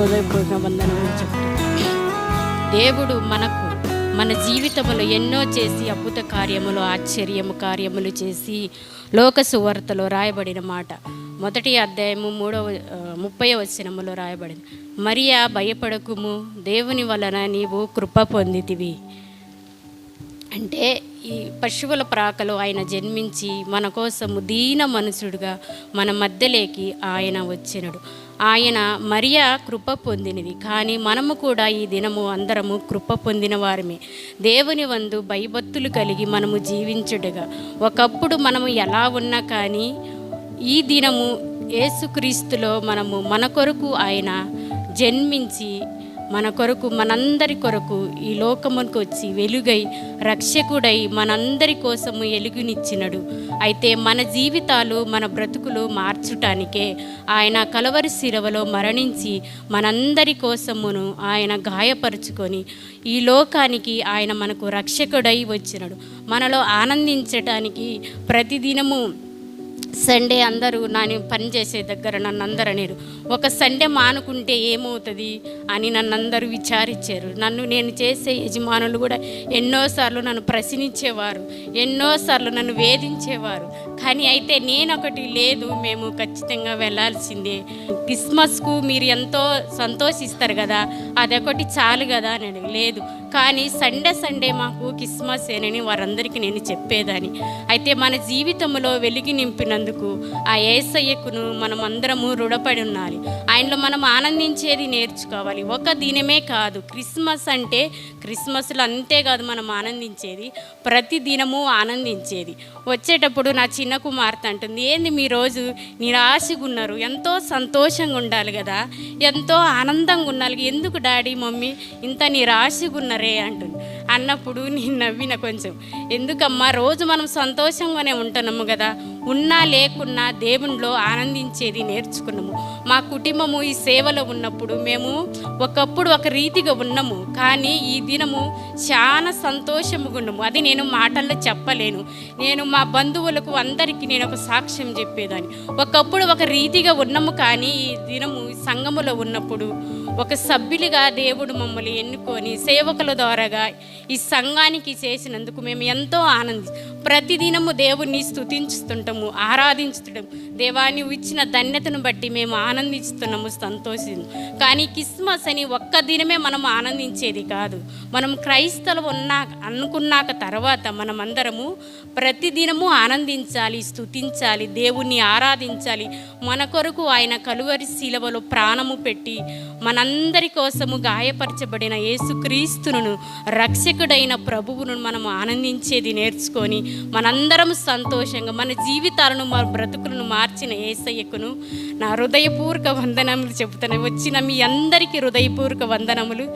హృదయపూర్వక వందనములు చెప్తున్నాను. దేవుడు మనకు మన జీవితంలో ఎన్నో చేసి అద్భుత కార్యములు ఆశ్చర్యము కార్యములు చేసి లోక సువార్తలో రాయబడిన మాట. మొదటి అధ్యాయము మూడవ ముప్పై వచనములో రాయబడింది. మరియా భయపడకుము దేవుని వలన నీవు కృప పొందితివి. అంటే ఈ పశువుల ప్రాకలో ఆయన జన్మించి మన కోసము దీన మనుషుడుగా మన మధ్యలోకి ఆయన వచ్చినడు. ఆయన మరియా కృప పొందినది. కానీ మనము కూడా ఈ దినము అందరము కృప పొందిన వారమే. దేవుని వందు భయభక్తులు కలిగి మనము జీవించుడుగా ఒకప్పుడు మనము ఎలా ఉన్నా కానీ ఈ దినము ఏసుక్రీస్తులో మనము మన కొరకు ఆయన జన్మించి మన కొరకు మనందరి కొరకు ఈ లోకమునికి వచ్చి వెలుగై రక్షకుడై మనందరి కోసము ఎలుగునిచ్చినడు. అయితే మన జీవితాలు మన బ్రతుకులు మార్చుటానికే ఆయన కలవరి శిరవలో మరణించి మనందరి కోసమును ఆయన గాయపరుచుకొని ఈ లోకానికి ఆయన మనకు రక్షకుడై వచ్చినడు. మనలో ఆనందించటానికి ప్రతిదినము సండే అందరూ నాని పని చేసే దగ్గర నన్ను అందరు అనేరు. ఒక సండే మానుకుంటే ఏమవుతుంది అని నన్ను అందరూ విచారించారు. నన్ను నేను చేసే యజమానులు కూడా ఎన్నోసార్లు నన్ను ప్రశ్నించేవారు ఎన్నోసార్లు నన్ను వేధించేవారు. కానీ అయితే నేను ఒకటి లేదు మేము ఖచ్చితంగా వెళ్ళాల్సిందే క్రిస్మస్కు మీరు ఎంతో సంతోషిస్తారు కదా అదొకటి చాలు కదా అని అడిగి లేదు. కానీ సండే సండే మాకు క్రిస్మస్ ఏనని వారందరికీ నేను చెప్పేదాన్ని. అయితే మన జీవితంలో వెలిగి నింపినందుకు ఆ ఏసయ్యకును మనం అందరము రుణపడి ఉండాలి. ఆయనలో మనం ఆనందించేది నేర్చుకోవాలి. ఒక దినమే కాదు క్రిస్మస్ అంటే క్రిస్మస్లో అంతేకాదు మనం ఆనందించేది ప్రతి దినము ఆనందించేది. వచ్చేటప్పుడు నా చిన్న కుమార్తె అంటుంది ఏంది మీ రోజు? నిరాశగా ఉన్నారు. ఎంతో సంతోషంగా ఉండాలి కదా. ఎంతో ఆనందంగా ఉండాలి. ఎందుకు డాడీ మమ్మీ ఇంత నిరాశగా ఉన్నారే? అంటుంది. అన్నప్పుడు నేను నవ్విన కొంచెం ఎందుకమ్మా? రోజు మనం సంతోషంగానే ఉంటున్నాము కదా. ఉన్నా లేకున్నా దేవునిలో ఆనందించేది నేర్చుకున్నాము. మా కుటుంబము ఈ సేవలో ఉన్నప్పుడు మేము ఒకప్పుడు ఒక రీతిగా ఉన్నాము. కానీ ఈ దినము చాలా సంతోషముగా ఉన్నాము. అది నేను మాటల్లో చెప్పలేను. నేను మా బంధువులకు అందరికీ నేను ఒక సాక్ష్యం చెప్పేదాన్ని. ఒకప్పుడు ఒక రీతిగా ఉన్నాము కానీ ఈ దినము ఈ సంఘములో ఉన్నప్పుడు ఒక సభ్యులుగా దేవుడు మమ్మల్ని ఎన్నుకొని సేవకుల ద్వారాగా ఈ సంఘానికి చేసినందుకు మేము ఎంతో ఆనంది ప్రతిదినము దేవుణ్ణి స్తుతించుతుంటాము ఆరాధించుతుంటాము దేవా దేవాన్ని ఇచ్చిన ధన్యతను బట్టి మేము ఆనందిస్తున్నాము సంతోషం కానీ క్రిస్మస్ అని ఒక్క దినమే మనం ఆనందించేది కాదు. మనం క్రైస్తవులు ఉన్నాక అనుకున్నాక తర్వాత మనమందరము ప్రతిదినము ఆనందించాలి స్తుతించాలి దేవుణ్ణి ఆరాధించాలి. మన కొరకు ఆయన కలువరి శిలవలో ప్రాణము పెట్టి మనందరి కోసము గాయపరచబడిన యేసుక్రీస్తును రక్షకుడైన ప్రభువును మనం ఆనందించేది నేర్చుకొని మనందరం సంతోషంగా మన జీవితం జీవితాలను మా బ్రతుకులను మార్చిన ఏసయ్యకును నా హృదయపూర్వక వందనములు చెబుతాను వచ్చిన మీ అందరికీ హృదయపూర్వక వందనములు.